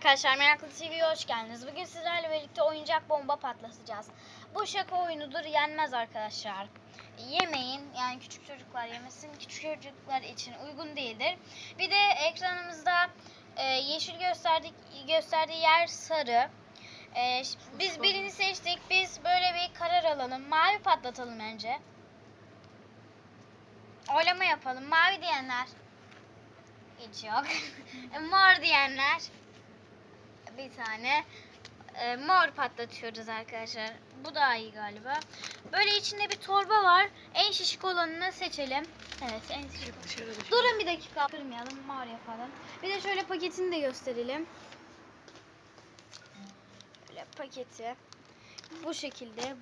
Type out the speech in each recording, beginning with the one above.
arkadaşlar Meraklı TV'ye hoş geldiniz. Bugün sizlerle birlikte oyuncak bomba patlatacağız. Bu şaka oyunudur yenmez arkadaşlar. Yemeyin yani küçük çocuklar yemesin. Küçük çocuklar için uygun değildir. Bir de ekranımızda e, yeşil gösterdik gösterdiği yer sarı. E, biz birini seçtik. Biz böyle bir karar alalım. Mavi patlatalım önce. Oylama yapalım. Mavi diyenler. Hiç yok. mor diyenler. Bir tane. E, mor patlatıyoruz arkadaşlar. Bu daha iyi galiba. Böyle içinde bir torba var. En şişik olanını seçelim. Evet en şişik. Durun bir dakika. Kırmayalım. Mor yapalım. Bir de şöyle paketini de gösterelim. Böyle paketi. Bu şekilde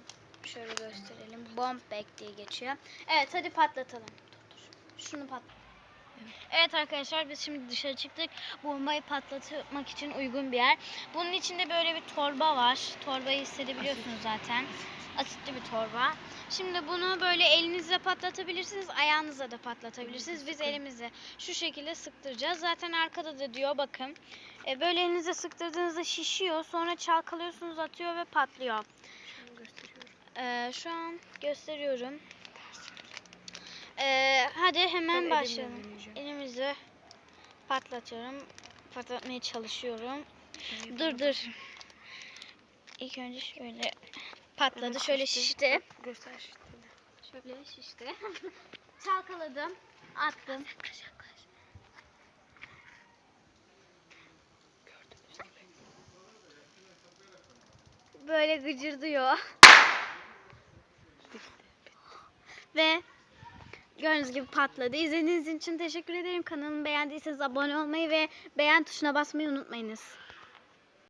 şöyle gösterelim. Bomb bag diye geçiyor. Evet hadi patlatalım. Dur, dur. Şunu patlat. Evet arkadaşlar biz şimdi dışarı çıktık. Bombayı patlatmak için uygun bir yer. Bunun içinde böyle bir torba var. Torbayı hissedebiliyorsunuz zaten. Asitli bir torba. Şimdi bunu böyle elinizle patlatabilirsiniz, ayağınızla da patlatabilirsiniz. Biz elimizle şu şekilde sıktıracağız. Zaten arkada da diyor bakın. E, böyle elinizle sıktırdığınızda şişiyor. Sonra çalkalıyorsunuz, atıyor ve patlıyor. E, şu an gösteriyorum. E, hadi hemen başlayalım. Elimizi patlatıyorum. Patlatmaya çalışıyorum. Dur dur. İlk önce şöyle patladı. Şöyle şişti. Göster şişti. Şöyle şişti. Çalkaladım. Attım. Böyle gıcırdıyor. Ve gördüğünüz gibi patladı. İzlediğiniz için teşekkür ederim. Kanalımı beğendiyseniz abone olmayı ve beğen tuşuna basmayı unutmayınız.